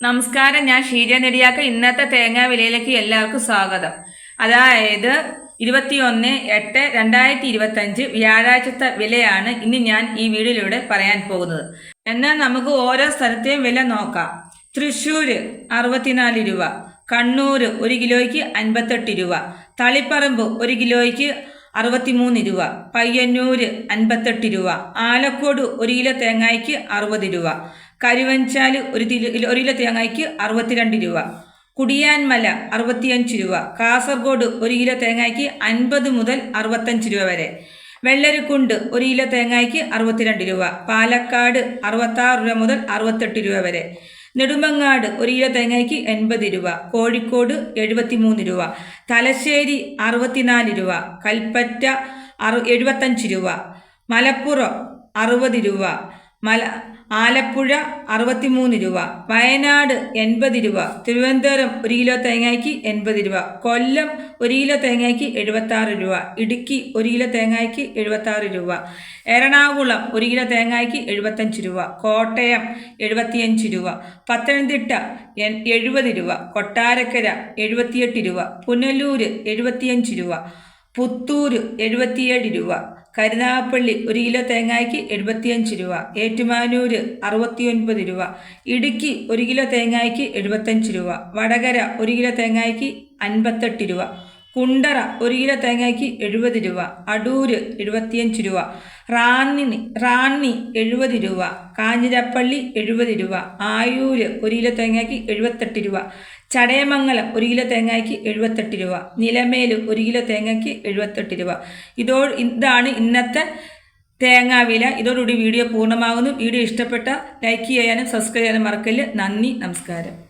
നമസ്കാരം ഞാൻ ഷീജ നെടിയാക്ക ഇന്നത്തെ തേങ്ങാ വിലയിലേക്ക് എല്ലാവർക്കും സ്വാഗതം. അതായത് ഇരുപത്തിയൊന്ന് എട്ട് രണ്ടായിരത്തി ഇരുപത്തഞ്ച് വ്യാഴാഴ്ചത്തെ വിലയാണ് ഇന്ന് ഞാൻ ഈ വീഡിയോയിലൂടെ പറയാൻ പോകുന്നത്. എന്നാൽ നമുക്ക് ഓരോ സ്ഥലത്തെയും വില നോക്കാം. തൃശ്ശൂർ അറുപത്തിനാല് രൂപ കണ്ണൂർ ഒരു കിലോയ്ക്ക് അൻപത്തെട്ട് രൂപ തളിപ്പറമ്പ് ഒരു കിലോയ്ക്ക് അറുപത്തിമൂന്ന് രൂപ പയ്യന്നൂർ അൻപത്തെട്ട് രൂപ ആലക്കോട് ഒരു കിലോ തേങ്ങായ്ക്ക് അറുപത് രൂപ കരുവഞ്ചാൽ ഒരു ഒരു കിലോ തേങ്ങയ്ക്ക് അറുപത്തിരണ്ട് രൂപ. കുടിയാൻമല അറുപത്തിയഞ്ച് രൂപ. കാസർഗോഡ് ഒരു കിലോ തേങ്ങയ്ക്ക് അൻപത് മുതൽ അറുപത്തഞ്ച് രൂപ വരെ. വെള്ളരിക്കുണ്ട് ഒരു കിലോ തേങ്ങയ്ക്ക് അറുപത്തിരണ്ട് രൂപ. പാലക്കാട് അറുപത്താറ് രൂപ മുതൽ അറുപത്തെട്ട് രൂപ വരെ. നെടുമങ്ങാട് ഒരു കിലോ തേങ്ങയ്ക്ക് എൺപത് രൂപ. കോഴിക്കോട് എഴുപത്തിമൂന്ന് രൂപ. തലശ്ശേരി അറുപത്തിനാല് രൂപ. കൽപ്പറ്റ അറു എഴുപത്തഞ്ച് രൂപ. മലപ്പുറം അറുപത് രൂപ. മല ആലപ്പുഴ അറുപത്തിമൂന്ന് രൂപ വയനാട് എൺപത് രൂപ തിരുവനന്തപുരം ഒരു കിലോ തേങ്ങയ്ക്ക് എൺപത് രൂപ കൊല്ലം ഒരു കിലോ തേങ്ങയ്ക്ക് എഴുപത്താറ് രൂപ ഇടുക്കി ഒരു കിലോ തേങ്ങയ്ക്ക് എഴുപത്താറ് രൂപ എറണാകുളം ഒരു കിലോ തേങ്ങയ്ക്ക് എഴുപത്തഞ്ച് രൂപ കോട്ടയം എഴുപത്തിയഞ്ച് രൂപ പത്തനംതിട്ട എഴുപത് രൂപ കൊട്ടാരക്കര എഴുപത്തിയെട്ട് രൂപ പുനലൂർ എഴുപത്തിയഞ്ച് രൂപ പുത്തൂർ എഴുപത്തിയേഴ് രൂപ. കരുനാഗപ്പള്ളി ഒരു കിലോ തേങ്ങയ്ക്ക് എഴുപത്തിയഞ്ച് രൂപ. ഏറ്റുമാനൂർ അറുപത്തിയൊൻപത് രൂപ. ഇടുക്കി ഒരു കിലോ തേങ്ങയ്ക്ക് എഴുപത്തഞ്ച് രൂപ. വടകര ഒരു കിലോ തേങ്ങയ്ക്ക് അൻപത്തെട്ട് രൂപ. കുണ്ടറ ഒരു കിലോ തേങ്ങയ്ക്ക് എഴുപത് രൂപ അടൂര് എഴുപത്തിയഞ്ച് രൂപ റാന്നിന് റാന്നി എഴുപത് രൂപ കാഞ്ഞിരപ്പള്ളി എഴുപത് രൂപ ആയൂര് ഒരു കിലോ തേങ്ങയ്ക്ക് എഴുപത്തെട്ട് രൂപ ചടയമംഗലം ഒരു കിലോ തേങ്ങയ്ക്ക് എഴുപത്തെട്ട് രൂപ നിലമേൽ ഒരു കിലോ തേങ്ങയ്ക്ക് എഴുപത്തെട്ട് രൂപ. ഇതോ ഇതാണ് ഇന്നത്തെ തേങ്ങാ വില. ഇതോടുകൂടി വീഡിയോ പൂർണമാകുന്നു. വീഡിയോ ഇഷ്ടപ്പെട്ട ലൈക്ക് ചെയ്യാനും സബ്സ്ക്രൈബ് ചെയ്യാനും മറക്കല്ല്. നന്ദി നമസ്കാരം.